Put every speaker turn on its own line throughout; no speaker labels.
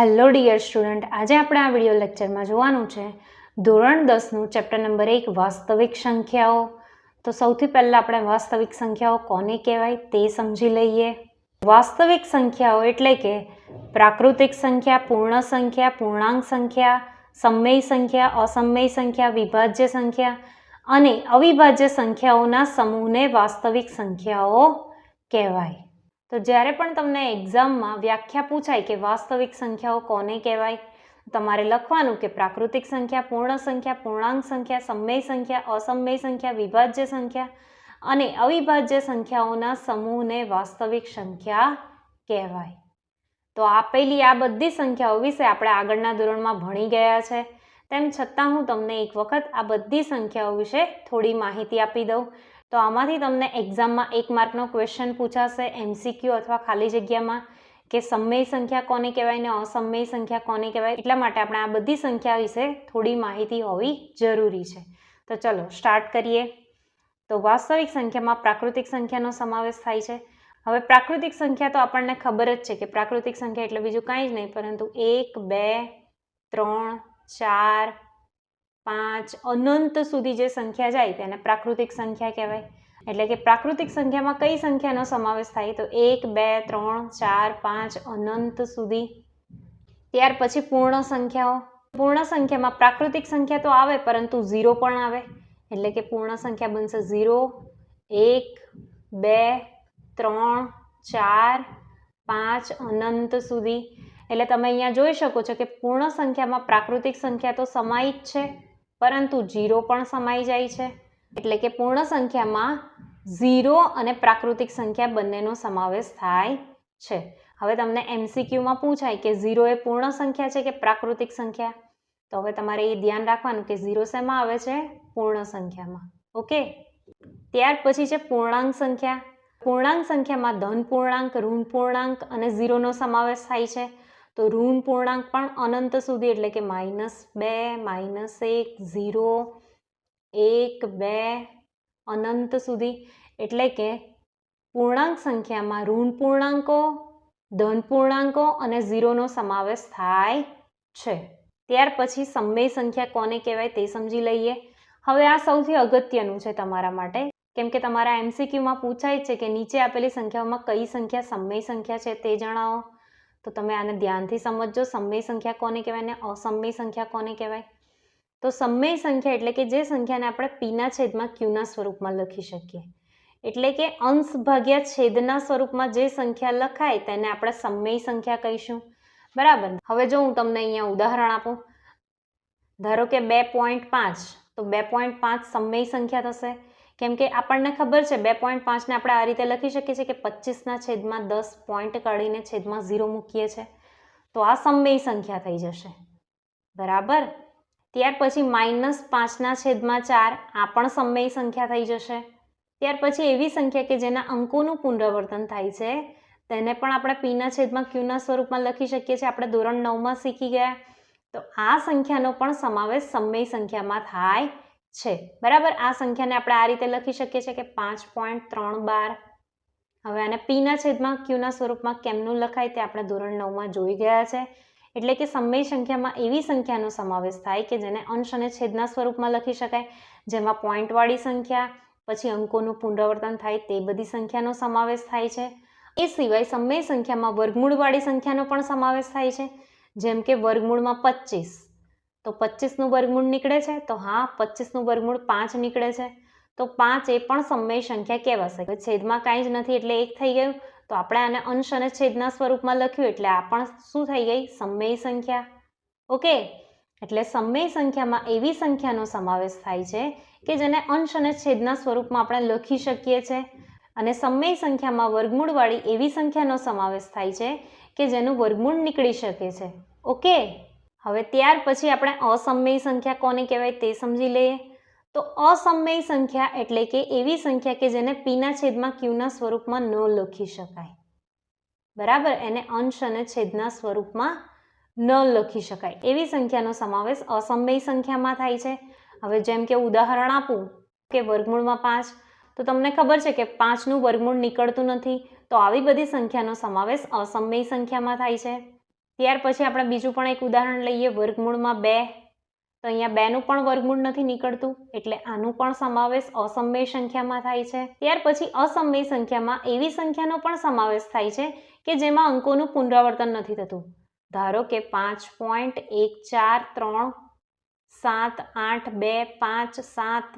Hello dear student આજે આપણે આ વીડિયો લેક્ચરમાં જોવાનું છે. ધોરણ દસનું ચેપ્ટર નંબર એક, વાસ્તવિક સંખ્યાઓ. તો સૌથી પહેલાં આપણે વાસ્તવિક સંખ્યાઓ કોને કહેવાય તે સમજી લઈએ. વાસ્તવિક સંખ્યાઓ એટલે કે પ્રાકૃતિક સંખ્યા, પૂર્ણ સંખ્યા, પૂર્ણાંક સંખ્યા, સમય સંખ્યા, અસમય સંખ્યા, વિભાજ્ય સંખ્યા અને અવિભાજ્ય સંખ્યાઓના સમૂહને વાસ્તવિક સંખ્યાઓ કહેવાય. તો જ્યારે પણ તમને એક્ઝામમાં વ્યાખ્યા પૂછાય કે વાસ્તવિક સંખ્યાઓ કોને કહેવાય, તમારે લખવાનું કે પ્રાકૃતિક સંખ્યા, પૂર્ણ સંખ્યા, પૂર્ણાંક સંખ્યા, સમય સંખ્યા, અસમય સંખ્યા, વિભાજ્ય સંખ્યા અને અવિભાજ્ય સંખ્યાઓના સમૂહને વાસ્તવિક સંખ્યા કહેવાય. તો આપેલી આ બધી સંખ્યાઓ વિશે આપણે આગળના ધોરણમાં ભણી ગયા છે. તેમ છતાં હું તમને એક વખત આ બધી સંખ્યાઓ વિશે થોડી માહિતી આપી દઉં. તો આમાંથી તમને એક્ઝામમાં એક માર્કનો ક્વેશ્ચન પૂછાશે એમસીક્યુ અથવા ખાલી જગ્યામાં કે સમય સંખ્યા કોને કહેવાય ને અસમય સંખ્યા કોને કહેવાય એટલા માટે આપણે આ બધી સંખ્યા વિશે થોડી માહિતી હોવી જરૂરી છે. તો ચલો સ્ટાર્ટ કરીએ. તો વાસ્તવિક સંખ્યામાં પ્રાકૃતિક સંખ્યાનો સમાવેશ થાય છે. હવે પ્રાકૃતિક સંખ્યા તો આપણને ખબર જ છે કે પ્રાકૃતિક સંખ્યા એટલે બીજું કાંઈ જ નહીં પરંતુ એક, બે, ત્રણ, ચાર પાંચ અનંત સુધી જે સંખ્યા જાય તેને પ્રાકૃતિક સંખ્યા કહેવાય. એટલે કે પ્રાકૃતિક સંખ્યામાં કઈ સંખ્યાનો સમાવેશ થાય? તો એક, બે, ત્રણ, ચાર, પાંચ અનંત સુધી. ત્યાર પછી પૂર્ણ સંખ્યાઓ. પૂર્ણ સંખ્યામાં પ્રાકૃતિક સંખ્યા તો આવે, પરંતુ ઝીરો પણ આવે. એટલે કે પૂર્ણ સંખ્યા બનશે ઝીરો, એક, બે, ત્રણ, ચાર, પાંચ અનંત સુધી. એટલે તમે અહીંયા જોઈ શકો છો કે પૂર્ણ સંખ્યામાં પ્રાકૃતિક સંખ્યા તો સમાઈ જ છે. પરંતુ જીરો પણ સમાઈ જાય છે. એટલે કે પૂર્ણ સંખ્યામાં ઝીરો અને પ્રાકૃતિક સંખ્યા બંનેનો સમાવેશ થાય છે. હવે તમને એમસીક્યુમાં પૂછાય કે ઝીરો એ પૂર્ણ સંખ્યા છે કે પ્રાકૃતિક સંખ્યા? તો હવે તમારે એ ધ્યાન રાખવાનું કે ઝીરો શેમાં આવે છે? પૂર્ણ સંખ્યામાં. ઓકે? ત્યાર પછી છે પૂર્ણાંક સંખ્યા. પૂર્ણાંક સંખ્યામાં ધન પૂર્ણાંક, ઋણ પૂર્ણાંક અને ઝીરોનો સમાવેશ થાય છે. તો ઋણ પૂર્ણાંક પણ અનંત સુધી, એટલે કે માઇનસ બે, માઇનસ એક, ઝીરો, એક, બે, અનંત સુધી. એટલે કે પૂર્ણાંક સંખ્યામાં ઋણ પૂર્ણાંકો, ધન પૂર્ણાંકો અને ઝીરોનો સમાવેશ થાય છે. ત્યાર પછી સમય સંખ્યા કોને કહેવાય તે સમજી લઈએ. હવે આ સૌથી અગત્યનું છે તમારા માટે. કેમ કે તમારા એમસીક્યુમાં પૂછાય છે કે નીચે આપેલી સંખ્યાઓમાં કઈ સંખ્યા, સમય સંખ્યા છે તે જણાવો. તો તમે આને ધ્યાનથી સમજજો. સમય સંખ્યા કોને કહેવાય ને અસમય સંખ્યા કોને કહેવાય? તો સમય સંખ્યા એટલે કે જે સંખ્યાને આપણે પીના છેદમાં ક્યુના સ્વરૂપમાં લખી શકીએ. એટલે કે અંશ ભાગ્યા છેદના સ્વરૂપમાં જે સંખ્યા લખાય તેને આપણે સમય સંખ્યા કહીશું. બરાબર? હવે જો હું તમને અહીંયા ઉદાહરણ આપું. ધારો કે બે પોઈન્ટ પાંચ. તો બે પોઈન્ટ પાંચ સમય સંખ્યા થશે. કેમ કે આપણને ખબર છે, બે પોઈન્ટ પાંચને આપણે આ રીતે લખી શકીએ છીએ કે પચીસના છેદમાં દસ પોઈન્ટ કાઢીને છેદમાં ઝીરો મૂકીએ છીએ તો આ સમય સંખ્યા થઈ જશે. બરાબર? ત્યાર પછી માઇનસ પાંચના છેદમાં ચાર, આ પણ સમય સંખ્યા થઈ જશે. ત્યાર પછી એવી સંખ્યા કે જેના અંકોનું પુનરાવર્તન થાય છે, તેને પણ આપણે પીના છેદમાં ક્યુના સ્વરૂપમાં લખી શકીએ છીએ. આપણે ધોરણ નવમાં શીખી ગયા. તો આ સંખ્યાનો પણ સમાવેશ સમય સંખ્યામાં થાય છે. બરાબર? આ સંખ્યાને આપણે આ રીતે લખી શકીએ છીએ કે પાંચ પોઈન્ટ ત્રણ બાર. હવે આને પીના છેદમાં ક્યુના સ્વરૂપમાં કેમનું લખાય તે આપણે ધોરણ નવમાં જોઈ ગયા છે. એટલે કે સમય સંખ્યામાં એવી સંખ્યાનો સમાવેશ થાય કે જેને અંશ અને છેદના સ્વરૂપમાં લખી શકાય. જેમાં પોઈન્ટવાળી સંખ્યા, પછી અંકોનું પુનરાવર્તન થાય તે બધી સંખ્યાનો સમાવેશ થાય છે. એ સિવાય સમય સંખ્યામાં વર્ગમૂળવાળી સંખ્યાનો પણ સમાવેશ થાય છે. જેમ કે વર્ગમૂળમાં પચીસ. તો પચીસનું વર્ગમૂળ નીકળે છે? તો હા, પચીસનું વર્ગમૂળ પાંચ નીકળે છે. તો પાંચ એ પણ સમય સંખ્યા કહેવાશે. હવે છેદમાં કાંઈ જ નથી એટલે એક થઈ ગયું. તો આપણે આને અંશ અને છેદના સ્વરૂપમાં લખ્યું એટલે આ પણ શું થઈ ગઈ? સમય સંખ્યા. ઓકે? એટલે સમય સંખ્યામાં એવી સંખ્યાનો સમાવેશ થાય છે કે જેને અંશ અને છેદના સ્વરૂપમાં આપણે લખી શકીએ છીએ અને સમય સંખ્યામાં વર્ગમૂળવાળી એવી સંખ્યાનો સમાવેશ થાય છે કે જેનું વર્ગમૂળ નીકળી શકે છે. ઓકે? હવે ત્યાર પછી આપણે અસમય સંખ્યા કોને કહેવાય તે સમજી લઈએ. તો અસમય સંખ્યા એટલે કે એવી સંખ્યા કે જેને પીના છેદમાં ક્યુના સ્વરૂપમાં ન લખી શકાય. બરાબર? એને અંશ અને છેદના સ્વરૂપમાં ન લખી શકાય. એવી સંખ્યાનો સમાવેશ અસમય સંખ્યામાં થાય છે. હવે જેમ કે ઉદાહરણ આપું કે વર્ગમૂળમાં પાંચ. તો તમને ખબર છે કે પાંચનું વર્ગમૂળ નીકળતું નથી. તો આવી બધી સંખ્યાનો સમાવેશ અસમય સંખ્યામાં થાય છે. ત્યાર પછી આપણે બીજું પણ એક ઉદાહરણ લઈએ, વર્ગમૂળમાં બે. તો અહીંયા બેનું પણ વર્ગમૂળ નથી નીકળતું, એટલે આનું પણ સમાવેશ અસમય સંખ્યામાં થાય છે. ત્યાર પછી અસમય સંખ્યામાં એવી સંખ્યાનો પણ સમાવેશ થાય છે કે જેમાં અંકોનું પુનરાવર્તન નથી થતું. ધારો કે પાંચ પોઈન્ટ એક ચાર ત્રણ, સાત આઠ બે પાંચ સાત.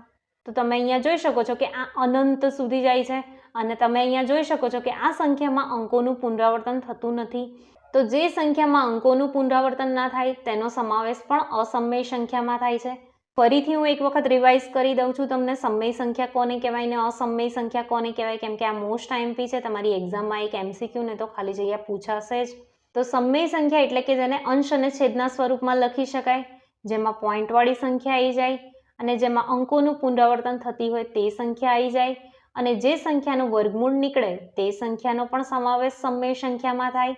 તો તમે અહીંયા જોઈ શકો છો કે આ અનંત સુધી જાય છે અને તમે અહીંયા જોઈ શકો છો કે આ સંખ્યામાં અંકોનું પુનરાવર્તન થતું નથી. તો જે સંખ્યામાં અંકોનું પુનરાવર્તન ના થાય તેનો સમાવેશ પણ અસમય સંખ્યામાં થાય છે. ફરીથી હું એક વખત રિવાઇઝ કરી દઉં છું તમને સમય સંખ્યા કોને કહેવાય ને અસમય સંખ્યા કોને કહેવાય? કેમ કે આ મોસ્ટ આઈએમપી છે, તમારી એક્ઝામમાં એક એમસીક્યુ ને તો ખાલી જગ્યા પૂછાશે જ. તો સમય સંખ્યા એટલે કે જેને અંશ અને છેદના સ્વરૂપમાં લખી શકાય, જેમાં પોઈન્ટવાળી સંખ્યા આવી જાય અને જેમાં અંકોનું પુનરાવર્તન થતી હોય તે સંખ્યા આવી જાય અને જે સંખ્યાનું વર્ગમૂળ નીકળે તે સંખ્યાનો પણ સમાવેશ સમય સંખ્યામાં થાય.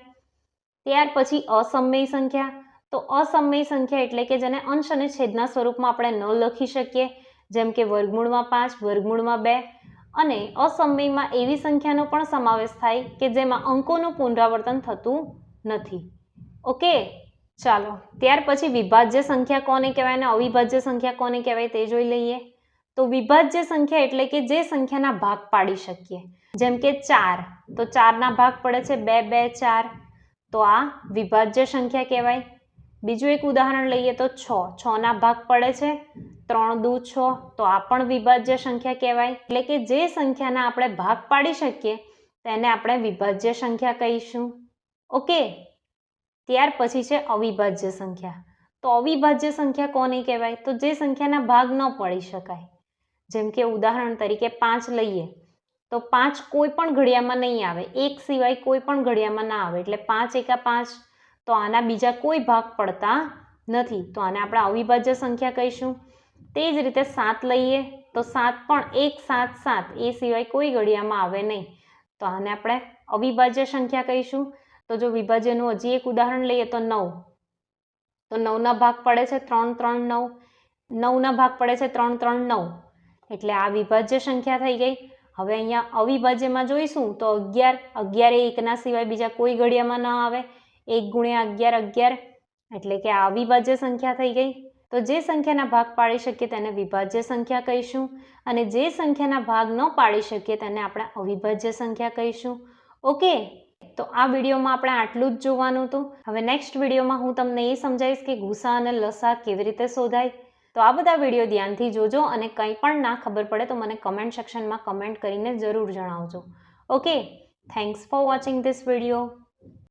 ત્યાર પછી અસમય સંખ્યા. તો અસમય સંખ્યા એટલે કે જેને અંશ અને છેદના સ્વરૂપમાં આપણે ન લખી શકીએ, જેમ કે વર્ગમૂળમાં પાંચ, વર્ગમૂળમાં બે. અને અસમયમાં એવી સંખ્યાનો પણ સમાવેશ થાય કે જેમાં અંકોનું પુનરાવર્તન થતું નથી. ઓકે? ચાલો, ત્યાર પછી વિભાજ્ય સંખ્યા કોને કહેવાય અને અવિભાજ્ય સંખ્યા કોને કહેવાય તે જોઈ લઈએ. તો વિભાજ્ય સંખ્યા એટલે કે જે સંખ્યાના ભાગ પાડી શકીએ. જેમ કે ચાર. તો ચારના ભાગ પડે છે બે બે, ચાર. તો આ વિભાજ્ય સંખ્યા કહેવાય. બીજું એક ઉદાહરણ લઈએ તો છ. છના ભાગ પડે છે. ત્રણ દુ છ. તો આ પણ વિભાજ્ય સંખ્યા કહેવાય. એટલે કે જે સંખ્યાના આપણે ભાગ પાડી શકીએ, તેને આપણે વિભાજ્ય સંખ્યા કહીશું. ઓકે? ત્યાર પછી છે અવિભાજ્ય સંખ્યા. તો અવિભાજ્ય સંખ્યા કોને કહેવાય? તો જે સંખ્યાના ભાગ ન પડી શકાય. જેમ કે ઉદાહરણ તરીકે પાંચ લઈએ. તો પાંચ કોઈ પણ ઘડિયામાં નહીં આવે. એક સિવાય કોઈ પણ ઘડિયામાં ના આવે. એટલે પાંચ એકા પાંચ તો આના બીજા કોઈ ભાગ પડતા નથી. તો આને આપણે અવિભાજ્ય સંખ્યા કહીશું. તે જ રીતે સાત લઈએ તો સાત પણ એક સાત સાત. એ સિવાય કોઈ ઘડિયામાં આવે નહીં. તો આને આપણે અવિભાજ્ય સંખ્યા કહીશું. તો જો વિભાજ્યનું હજી એક ઉદાહરણ લઈએ તો નવ. તો નવના ભાગ પડે છે ત્રણ ત્રણ નવ. નવના ભાગ પડે છે ત્રણ ત્રણ નવ. એટલે આ વિભાજ્ય સંખ્યા થઈ ગઈ. હવે અહીંયા અવિભાજ્યમાં જોઈશું તો અગિયાર અગિયાર એ એકના સિવાય બીજા કોઈ ઘડિયામાં ન આવે. એક ગુણ્યા અગિયાર અગિયાર એટલે કે આ અવિભાજ્ય સંખ્યા થઈ ગઈ. તો જે સંખ્યાના ભાગ પાડી શકીએ તેને વિભાજ્ય સંખ્યા કહીશું અને જે સંખ્યાના ભાગ ન પાડી શકીએ તેને આપણે અવિભાજ્ય સંખ્યા કહીશું. ઓકે, તો આ વિડીયોમાં આપણે આટલું જ જોવાનું હતું. હવે નેક્સ્ટ વિડીયોમાં હું તમને એ સમજાવીશ કે ગુસા અને લસા કેવી રીતે શોધાય. તો આ બધા વીડિયો ધ્યાનથી જોજો અને કંઈ પણ ના ખબર પડે તો મને કમેન્ટ સેક્શનમાં કમેન્ટ કરીને જરૂર જણાવજો. Okay thanks for watching this video